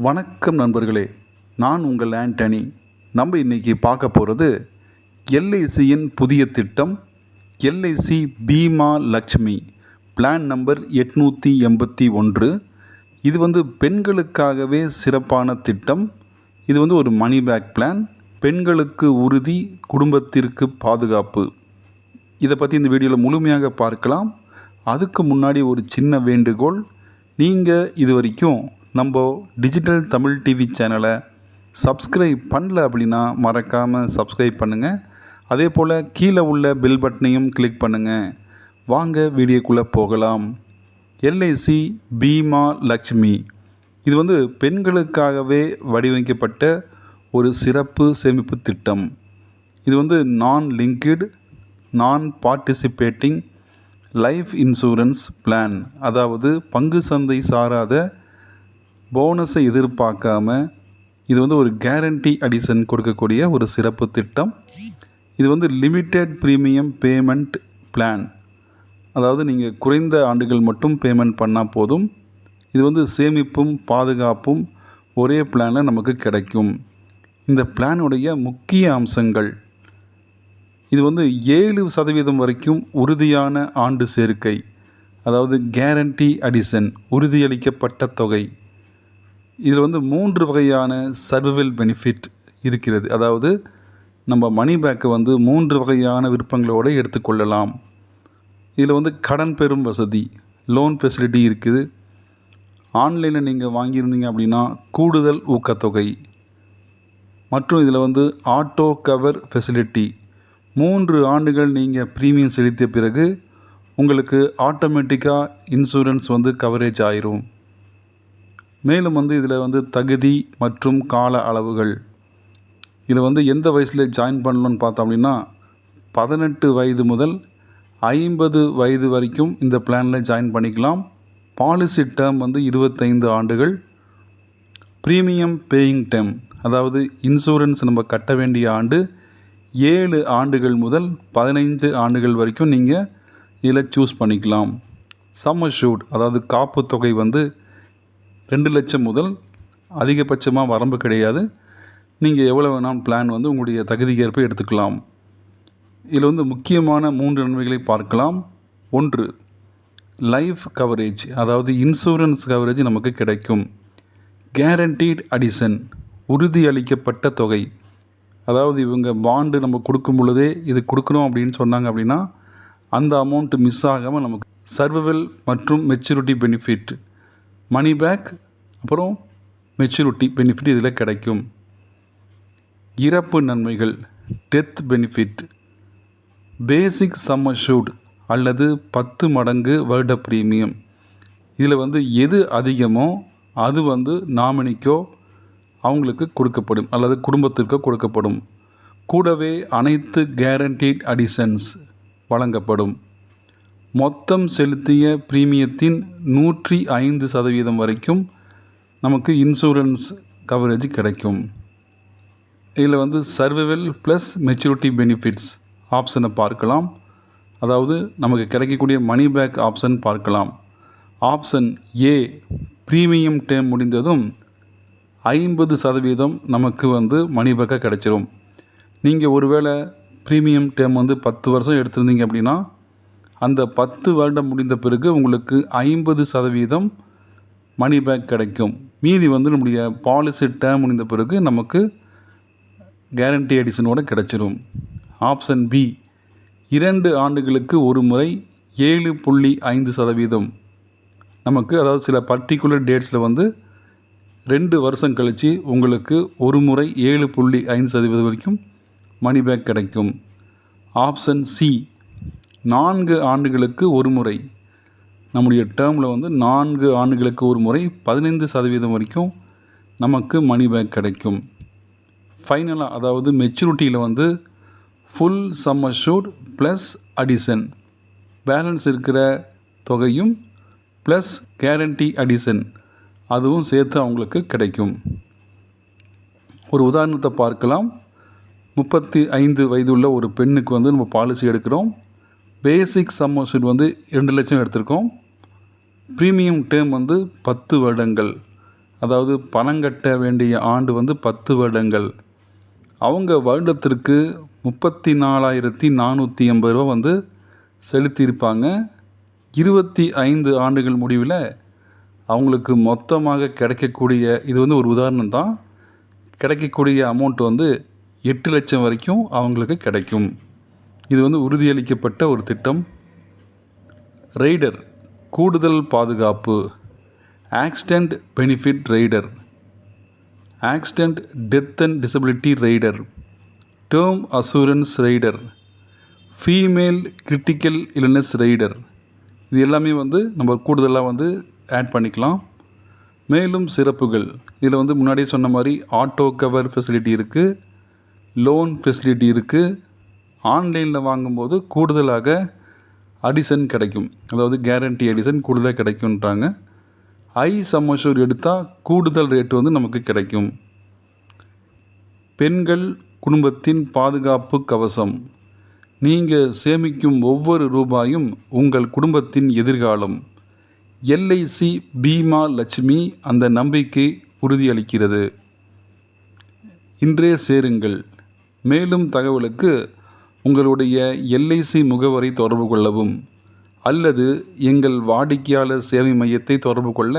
வணக்கம் நண்பர்களே நான் உங்கள் ஆண்டனி. நம்ம இன்றைக்கி பார்க்க போகிறது எல்ஐசியின் புதிய திட்டம் LIC Bima Lakshmi. Plan number எட்நூற்றி எண்பத்தி ஒன்று. இது வந்து பெண்களுக்காகவே சிறப்பான திட்டம். இது வந்து ஒரு மணி பேக் பிளான் பெண்களுக்கு உறுதி குடும்பத்திற்கு பாதுகாப்பு. இதை பற்றி இந்த வீடியோவில் முழுமையாக பார்க்கலாம். அதுக்கு முன்னாடி ஒரு சின்ன வேண்டுகோள். நீங்கள் இது வரைக்கும் நம்ம டிஜிட்டல் தமிழ் டிவி சேனலை சப்ஸ்கிரைப் பண்ணல அப்படின்னா மறக்காமல் சப்ஸ்கிரைப் பண்ணுங்கள் அதே போல் கீழே உள்ள பில் பட்டனையும் கிளிக் பண்ணுங்கள் வாங்க வீடியோக்குள்ளே போகலாம். எல்ஐசி பீமா லக்ஷ்மி இது வந்து பெண்களுக்காகவே வடிவமைக்கப்பட்ட ஒரு சிறப்பு சேமிப்பு திட்டம். இது வந்து நான் லிங்க்டு நான் பார்ட்டிசிபேட்டிங் லைஃப் இன்சூரன்ஸ் பிளான் அதாவது பங்கு சந்தை சாராத போனஸை எதிர்பார்க்காம இது வந்து ஒரு கேரண்டி அடிஷன் கொடுக்கக்கூடிய ஒரு சிறப்பு திட்டம். இது வந்து லிமிட்டெட் ப்ரீமியம் பேமெண்ட் பிளான் அதாவது நீங்கள் குறைந்த ஆண்டுகள் மட்டும் பேமெண்ட் பண்ணால் போதும். இது வந்து சேமிப்பும் பாதுகாப்பும் ஒரே பிளானில் நமக்கு கிடைக்கும். இந்த பிளானுடைய முக்கிய அம்சங்கள். இது வந்து ஏழு சதவீதம் வரைக்கும் உறுதியான ஆண்டு சேர்க்கை. அதாவது கேரண்டி அடிசன் உறுதியளிக்கப்பட்ட தொகை. இதில் வந்து மூன்று வகையான சர்வைவல் பெனிஃபிட் இருக்கிறது. அதாவது நம்ம மணி பேக்கை வந்து மூன்று வகையான விருப்பங்களோடு எடுத்துக்கொள்ளலாம் இதில் வந்து கடன் பெறும் வசதி லோன் ஃபெசிலிட்டி இருக்குது. ஆன்லைனில் நீங்கள் வாங்கியிருந்தீங்க அப்படின்னா கூடுதல் ஊக்கத்தொகை. மற்றும் இதில் வந்து ஆட்டோ கவர் ஃபெசிலிட்டி மூன்று ஆண்டுகள் நீங்கள் ப்ரீமியம் செலுத்திய பிறகு உங்களுக்கு ஆட்டோமேட்டிக்காக இன்சூரன்ஸ் வந்து கவரேஜ் ஆயிரும். மேலும் வந்து இதில் வந்து தகுதி மற்றும் கால அளவுகள். இதில் வந்து எந்த வயசில் ஜாயின் பண்ணணும்னு பார்த்தோம் அப்படின்னா பதினெட்டு வயது முதல் ஐம்பது வயது வரைக்கும் இந்த பிளானில் ஜாயின் பண்ணிக்கலாம். பாலிசி டேர்ம் வந்து இருபத்தைந்து ஆண்டுகள். ப்ரீமியம் பேயிங் டேர்ம் அதாவது இன்சூரன்ஸ் நம்ம கட்ட வேண்டிய ஆண்டு ஏழு ஆண்டுகள் முதல் பதினைந்து ஆண்டுகள் வரைக்கும் நீங்கள் இதில் சூஸ் பண்ணிக்கலாம். சம்மர் ஷூட் அதாவது காப்பு தொகை வந்து ரெண்டு லட்சம் முதல் அதிகபட்சமாக வரம்பு கிடையாது. நீங்கள் எவ்வளோ வேணாலும் பிளான் வந்து உங்களுடைய தகுதிக்கேற்ப எடுத்துக்கலாம். இதில் வந்து முக்கியமான மூன்று நன்மைகளை பார்க்கலாம். ஒன்று லைஃப் கவரேஜ் அதாவது இன்சூரன்ஸ் கவரேஜ் நமக்கு கிடைக்கும். கேரண்டீட் அடிஷன் உறுதியளிக்கப்பட்ட தொகை. அதாவது இவங்க பாண்டு நம்ம கொடுக்கும் பொழுதே இது கொடுக்கணும் அப்படின்னு சொன்னாங்க அப்படின்னா அந்த அமௌண்ட்டு மிஸ் ஆகாமல் நமக்கு சர்வைவல் மற்றும் மெச்சூரிட்டி பெனிஃபிட் மணி பேக் அப்புறம் மெச்சூரிட்டி பெனிஃபிட் இதில் கிடைக்கும். இறப்பு நன்மைகள் death benefit basic sum assured அல்லது பத்து மடங்கு வருட ப்ரீமியம் இதில் வந்து எது அதிகமோ அது வந்து நாமினிக்கோ அவங்களுக்கு கொடுக்கப்படும் அல்லது குடும்பத்திற்கோ கொடுக்கப்படும். கூடவே அனைத்து கேரண்டீட் அடிஷன்ஸ் வழங்கப்படும். மொத்தம் செலுத்திய பிரீமியத்தின் நூற்றி ஐந்து சதவீதம் வரைக்கும் நமக்கு இன்சூரன்ஸ் கவரேஜ் கிடைக்கும். இதில் வந்து சர்வைவல் ப்ளஸ் மெச்சூரிட்டி பெனிஃபிட்ஸ் ஆப்ஷனை பார்க்கலாம். அதாவது நமக்கு கிடைக்கக்கூடிய மணி பேக் ஆப்ஷன் பார்க்கலாம். ஆப்ஷன் ஏ ப்ரீமியம் டேம் முடிந்ததும் ஐம்பது சதவீதம் நமக்கு வந்து மணி பேக்காக கிடச்சிரும். நீங்கள் ஒருவேளை ப்ரீமியம் டேம் வந்து பத்து வருஷம் எடுத்திருந்தீங்க அப்படின்னா அந்த பத்து வருடம் முடிந்த பிறகு உங்களுக்கு ஐம்பது சதவீதம் மணி பேக் கிடைக்கும். மீதி வந்து நம்முடைய பாலிசி டேம் முடிந்த பிறகு நமக்கு கேரண்டி எடிஷனோடு கிடச்சிரும். ஆப்ஷன் பி இரண்டு ஆண்டுகளுக்கு ஒரு முறை ஏழு புள்ளி ஐந்து சதவீதம். நமக்கு அதாவது சில பர்டிகுலர் டேட்ஸில் வந்து ரெண்டு வருஷம் கழித்து உங்களுக்கு ஒரு முறை ஏழு புள்ளி ஐந்து சதவீதம் வரைக்கும் மணி பேக் கிடைக்கும். ஆப்ஷன் சி நான்கு ஆண்டுகளுக்கு ஒரு முறை. நம்முடைய டேர்மில் வந்து நான்கு ஆண்டுகளுக்கு ஒரு முறை பதினைந்து சதவீதம் வரைக்கும் நமக்கு மணி பேக் கிடைக்கும். ஃபைனலாக அதாவது மெச்சூரிட்டியில் வந்து full sum assured plus addition balance இருக்கிற தொகையும் ப்ளஸ் கேரண்டி அடிஷன் அதுவும் சேர்த்து அவங்களுக்கு கிடைக்கும். ஒரு உதாரணத்தை பார்க்கலாம். முப்பத்தி ஐந்து வயதுள்ள ஒரு பெண்ணுக்கு வந்து நம்ம பாலிசி எடுக்கிறோம். பேசிக் சம்மர் ஷூட் வந்து ரெண்டு லட்சம் எடுத்திருக்கோம். ப்ரீமியம் டேர்ம் வந்து பத்து வருடங்கள். அதாவது பணம் கட்ட வேண்டிய ஆண்டு வந்து பத்து வருடங்கள். அவங்க வருடத்திற்கு முப்பத்தி நாலாயிரத்தி நானூற்றி எண்பது ரூபா வந்து செலுத்தியிருப்பாங்க. இருபத்தி ஐந்து ஆண்டுகள் முடிவில் அவங்களுக்கு மொத்தமாக கிடைக்கக்கூடிய இது வந்து ஒரு உதாரணம் தான். கிடைக்கக்கூடிய அமௌண்ட் வந்து எட்டு லட்சம் வரைக்கும் அவங்களுக்கு கிடைக்கும். இது வந்து உறுதியளிக்கப்பட்ட ஒரு திட்டம். ரைடர் கூடுதல் பாதுகாப்பு. Accident benefit rider accident death and disability rider term assurance rider female critical illness rider இது எல்லாமே வந்து நம்ம கூடுதலாக வந்து ஆட் பண்ணிக்கலாம். மேலும் சிறப்புகள். இதில் வந்து முன்னாடியே சொன்ன மாதிரி ஆட்டோ கவர் ஃபெசிலிட்டி இருக்குது லோன் ஃபெசிலிட்டி இருக்குது ஆன்லைனில் வாங்கும்போது கூடுதலாக அடிசன் கிடைக்கும். அதாவது கேரண்டி அடிசன் கூடுதலாக கிடைக்குன்றாங்க ஐ சம்மஷூர் எடுத்தால் கூடுதல் ரேட்டு வந்து நமக்கு கிடைக்கும். பெண்கள் குடும்பத்தின் பாதுகாப்பு கவசம். நீங்கள் சேமிக்கும் ஒவ்வொரு ரூபாயும் உங்கள் குடும்பத்தின் எதிர்காலம். எல்ஐசி பீமா லட்சுமி அந்த நம்பிக்கை உறுதியளிக்கிறது. இன்றே சேருங்கள். மேலும் தகவலுக்கு உங்களுடைய எல்ஐசி முகவரை தொடர்பு கொள்ளவும் அல்லது எங்கள் வாடிக்கையாளர் சேவை மையத்தை தொடர்பு கொள்ள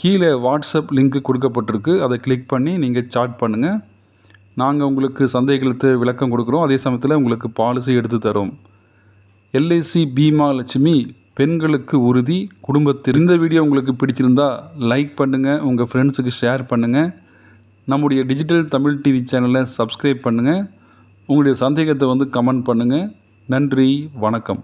கீழே வாட்ஸ்அப் லிங்க் கொடுக்கப்பட்டிருக்கு. அதை கிளிக் பண்ணி நீங்கள் சாட் பண்ணுங்கள் நாங்கள் உங்களுக்கு சந்தேகங்களுக்கு விளக்கம் கொடுக்குறோம். அதே சமயத்தில் உங்களுக்கு பாலிசி எடுத்து தரோம். எல்ஐசி பீமா லட்சுமி பெண்களுக்கு உறுதி குடும்பத்தில். இந்த வீடியோ உங்களுக்கு பிடிச்சிருந்தா லைக் பண்ணுங்கள் உங்கள் ஃப்ரெண்ட்ஸுக்கு ஷேர் பண்ணுங்கள் நம்முடைய டிஜிட்டல் தமிழ் டிவி சேனலை சப்ஸ்கிரைப் பண்ணுங்கள் உங்களுடைய சந்தேகத்தை வந்து கமெண்ட் பண்ணுங்கள் நன்றி வணக்கம்.